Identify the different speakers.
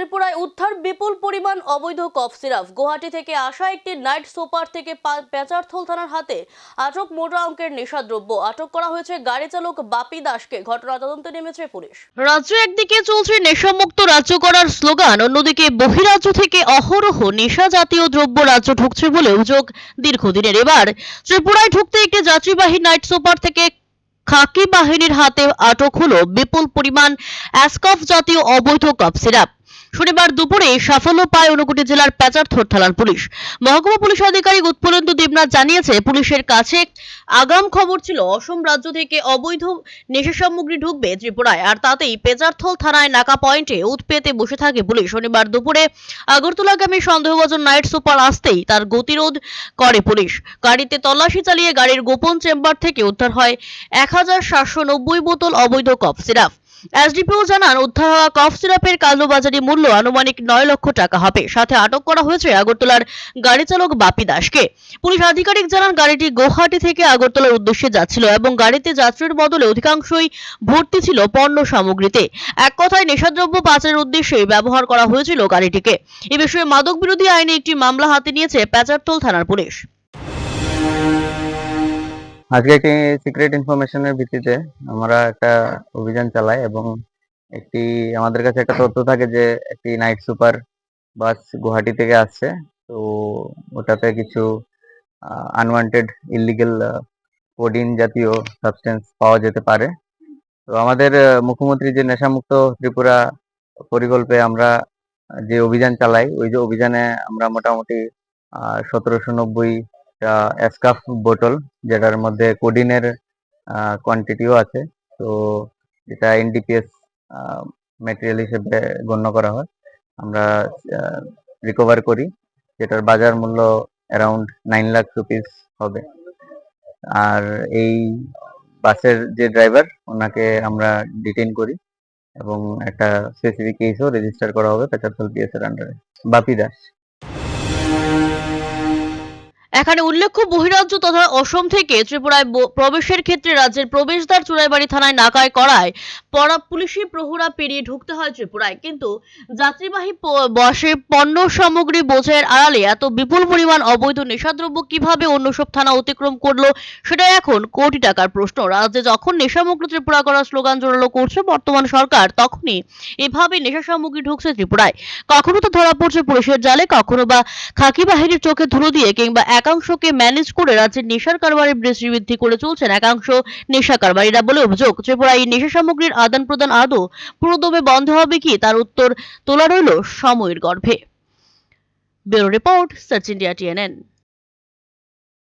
Speaker 1: ত্রিপুরায় উদ্ধার বিপুল পরিমাণ অবৈধ কফ সিরাপ। গুয়াহাটি থেকে আসা একটি নাইট সোপার থেকে পেঁচারথল থানার হাতে আটক মোটা অঙ্কের নেশাদ্রব্য। আটক করা হয়েছে গাড়ি চালক বাপি দাসকে। ঘটনা তদন্তে নেমেছে পুলিশ। রাজ্য একদিকে চলছে নেশামুক্ত রাজ্য করার স্লোগান, অন্যদিকে বহিরাজ্য থেকে অহরহ নেশা জাতীয় দ্রব্য রাজ্য ঢুকছে বলে অভিযোগ দীর্ঘদিনের। এবার ত্রিপুরায় ঢুকতে একটি যাত্রীবাহী নাইট সোপার থেকে খাকি বাহিনীর হাতে আটক হলো বিপুল পরিমাণ অ্যাসকফ জাতীয় অবৈধ কফ সিরাপ। শনিবার দুপুরে সাফল্য পায় ঊনকোটি জেলার প্যাচারথর থানার পুলিশ। মহকুমা পুলিশ আধিকারিক উৎপলেন্দু দেবনাথ জানিয়েছে, পুলিশের কাছে আগাম খবর ছিল, অসম রাজ্য থেকে অবৈধ নেশা সামগ্রী ঢুকবে ত্রিপুরায়, আর তাতেই পেজারথল থানায় নাকা পয়েন্টে উৎপেতে বসে থাকে পুলিশ। শনিবার দুপুরে আগরতলাগামী সন্দেহভাজন নাইট সুপার আসতেই তার গতিরোধ করে পুলিশ। গাড়িতে তল্লাশি চালিয়ে গাড়ির গোপন চেম্বার থেকে উদ্ধার হয় এক হাজার সাতশো নব্বই বোতল অবৈধ কফ সিরাপ। এসডিপিও জানান, উদ্ধার হওয়া কফ সিরাপের কালোবাজারি মূল্য আনুমানিক নয় লক্ষ টাকা হবে। সাথে আটক করা হয়েছে আগরতলার গাড়ি চালক বাপি দাসকে। পুলিশ আধিকারিক জানান, গাড়িটি গুয়াহাটি থেকে আগরতলার উদ্দেশ্যে যাচ্ছিল এবং গাড়িতে যাত্রীর বদলে অধিকাংশই ভর্তি ছিল পণ্য সামগ্রীতে। এক কথায় নেশাদ্রব্য পাচারের উদ্দেশ্যে ব্যবহার করা হয়েছিল গাড়িটিকে। এ বিষয়ে মাদক বিরোধী আইনে একটি মামলা হাতে নিয়েছে প্যাচারতল থানার পুলিশ।
Speaker 2: আজকে একটি সিক্রেট ইনফরমেশনের ভিত্তিতে আমরা একটা অভিযান চালাই এবং একটি, আমাদের কাছে একটা তথ্য থাকে যে একটি নাইট সুপার বাস গুয়াহাটি থেকে আসছে। তো ওটাতে কিছু আনওয়ান্টেড ইলিগেল কোডিন জাতীয় সাবস্টেন্স পাওয়া যেতে পারে। তো আমাদের মুখ্যমন্ত্রী যে নেশামুক্ত ত্রিপুরা পরিকল্পে আমরা যে অভিযান চালাই, ওই যে অভিযানে আমরা মোটামুটি সতেরোশো নব্বই এসকাফ বোতল, যেটার মধ্যে কোডিনের কোয়ান্টিটিও আছে। তো এটা এনডিপিএস ম্যাটেরিয়াল হিসেবে গণ্য করা হয়। আমরা রিকভার করি, যেটার বাজার মূল্য অ্যারাউন্ড নাইন লাখ রুপিস হবে। আর এই বাসের যে ড্রাইভার ওনাকে আমরা ডিটেইন করি এবং একটা স্পেসিফিক কেসও রেজিস্টার করা হবে পেচারথল পিএস এর আন্ডারে বাপি দাস
Speaker 1: এখানে উল্লেখ্য, বহিরাজ্য তথা অসম থেকে ত্রিপুরায় প্রবেশের ক্ষেত্রে রাজ্যের প্রবেশদ্বার চুড়াইবাড়ি থানায় নাকায় করায়। পরা পুলিশি প্রহরা পেরিয়ে ঢুকতে হয় ত্রিপুরায়। কিন্তু যাত্রীবাহী বসে পণ্য সামগ্রী বোঝাইয়ের আড়ালে এত বিপুল পরিমাণ অবৈধ নেশাদ্রব্য কীভাবে অন্য সব থানা অতিক্রম করল সেটা এখন কোটি টাকার প্রশ্ন। রাজ্যে যখন নেশামুক্ত ত্রিপুরা করার স্লোগান জোরালো করছে বর্তমান সরকার, তখনই এভাবে নেশা সামগ্রী ঢুকছে ত্রিপুরায়। কখনো তো ধরা পড়ছে পুলিশের জালে, কখনো বা খাকি বাহিনীর চোখে ধুলো দিয়ে কিংবা একাংশকে ম্যানেজ করে রাজ্যের নেশার কারবারের বৃদ্ধি বৃদ্ধি করে চলছেন একাংশ নেশা কারবারীরা বলে অভিযোগ, ত্রিপুরায় এই নেশা সামগ্রীর আদান প্রদান আদৌ পুরোদমে বন্ধ হবে কি? তার উত্তর তোলা রইল সময়ের গর্ভে। Bureau report search India TNN